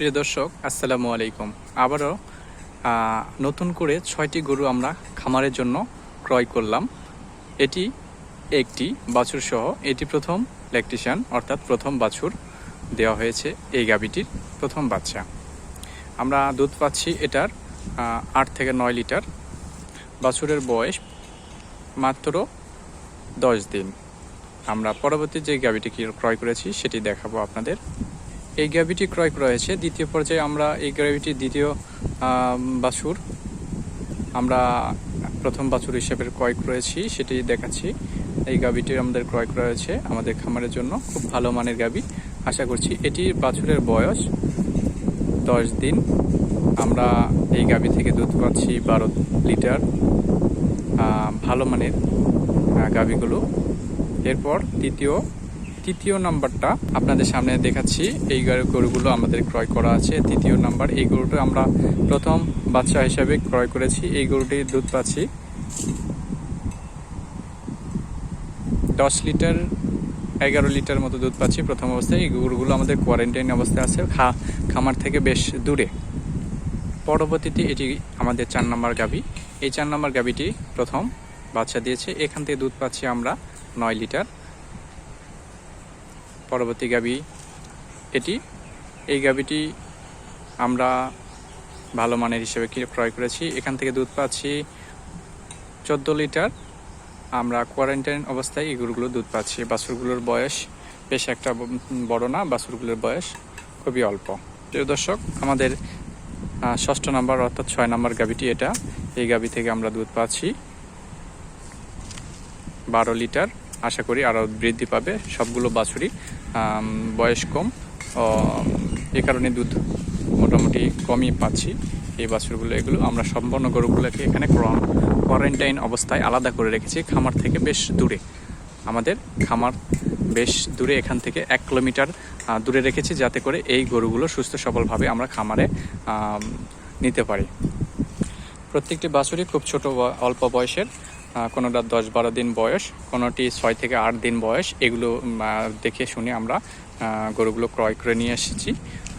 প্রিয় দর্শক, আসসালামু আলাইকুম। আবারও নতুন করে ছয়টি গরু আমরা খামারের জন্য ক্রয় করলাম। এটি একটি বাছুর সহ, এটি প্রথম ল্যাকটিশিয়ান অর্থাৎ প্রথম বাছুর দেওয়া হয়েছে এই গাবিটির প্রথম বাচ্চা। আমরা দুধ পাচ্ছি এটার আট থেকে নয় লিটার। বাছুরের বয়স মাত্র দশ দিন। আমরা পরবর্তী যে গাবিটি ক্রয় করেছি, সেটি দেখাবো আপনাদের। এই গাভিটি ক্রয় করা হয়েছে। দ্বিতীয় পর্যায়ে আমরা এই গাভিটির দ্বিতীয় বাছুর আমরা প্রথম বাছুর হিসেবে ক্রয় করেছি সেটি দেখাচ্ছি। এই গাভিটি আমাদের ক্রয় করা হয়েছে আমাদের খামারের জন্য। খুব ভালো মানের গাভি। আশা করছি এটির বাছুরের বয়স দশ দিন। আমরা এই গাভি থেকে দুধ পাচ্ছি বারো লিটার। ভালো মানের আহ, গাভিগুলো। এরপর তৃতীয় তৃতীয় নাম্বারটা আপনাদের সামনে দেখাচ্ছি। এই গরুগুলো আমাদের ক্রয় করা আছে। তৃতীয় নাম্বার, এই গরুটা আমরা প্রথম বাচ্চা হিসাবে ক্রয় করেছি। এই গরুটির দুধ পাচ্ছি। দশ লিটার, এগারো লিটার মতো দুধ পাচ্ছি প্রথম অবস্থায়। এই গরুগুলো আমাদের কোয়ারেন্টাইন অবস্থায় আছে খামার থেকে বেশ দূরে। পরবর্তীতে এটি আমাদের চার নম্বর গাভি। এই চার নম্বর গাভিটি প্রথম বাচ্চা দিয়েছে। এখান থেকে দুধ পাচ্ছি আমরা নয় লিটার। পরবর্তী গাভি এটি। এই গাভিটি আমরা ভালো মানের হিসেবে ক্রয় করেছি। এখান থেকে দুধ পাচ্ছি চোদ্দ লিটার। আমরা কোয়ারেন্টাইন অবস্থায় এই গরুগুলো দুধ পাচ্ছি। বাছুরগুলোর বয়স বেশ একটা বড় না, বাছুরগুলোর বয়স খুবই অল্প। প্রিয় দর্শক, আমাদের ষষ্ঠ নাম্বার অর্থাৎ ছয় নাম্বার গাবিটি এটা। এই গাভি থেকে আমরা দুধ পাচ্ছি বারো লিটার। আশা করি আরও বৃদ্ধি পাবে। সবগুলো বাছুরই বয়স কম। এ কারণে দুধ মোটামুটি কমই পাচ্ছি। এই বাছুরগুলো, এগুলো আমরা সম্পূর্ণ গরুগুলোকে এখানে কোয়ারেন্টাইন অবস্থায় আলাদা করে রেখেছি। খামার থেকে বেশ দূরে। আমাদের খামার বেশ দূরে, এখান থেকে এক কিলোমিটার দূরে রেখেছি যাতে করে এই গরুগুলো সুস্থ সবলভাবে আমরা খামারে নিতে পারি। প্রত্যেকটি বাছুরই খুব ছোট অল্প বয়সের। কোনোটা দশ বারো দিন বয়স, কোনোটি ছয় থেকে আট দিন বয়স, এগুলো দেখে শুনে আমরা গরুগুলো ক্রয় করে নিয়ে এসেছি।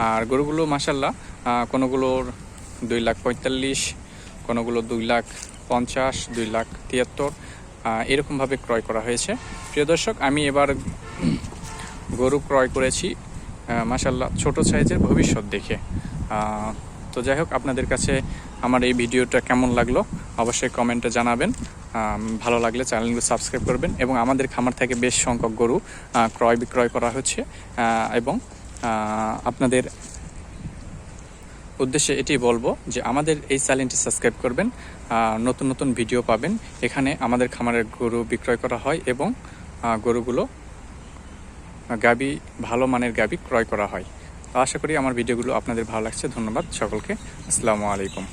আর গরুগুলো মাসাল্লাহ কোনোগুলোর দুই লাখ পঁয়তাল্লিশ, কোনোগুলো দুই লাখ পঞ্চাশ, দুই লাখ তিয়াত্তর এরকমভাবে ক্রয় করা হয়েছে। প্রিয় দর্শক, আমি এবার গরু ক্রয় করেছি মাসাল্লাহ ছোট সাইজের ভবিষ্যৎ দেখে। তো যাই হোক, আপনাদের কাছে আমার এই ভিডিওটা কেমন লাগল, অবশ্যই কমেন্টে জানাবেন। ভালো লাগলে চ্যানেলগুলো সাবস্ক্রাইব করবেন এবং আমাদের খামার থেকে বেশ সংখ্যক গরু ক্রয় বিক্রয় করা হচ্ছে এবং আপনাদের উদ্দেশ্যে এটি বলব যে আমাদের এই চ্যানেলটি সাবস্ক্রাইব করবেন নতুন নতুন ভিডিও পাবেন, এখানে আমাদের খামারের গরু বিক্রয় করা হয় এবং গরুগুলো গাবি, ভালো মানের গাবি ক্রয় করা হয়। আশা করি আমার ভিডিওগুলো আপনাদের ভালো লাগছে, ধন্যবাদ সকলকে, আসসালামু আলাইকুম।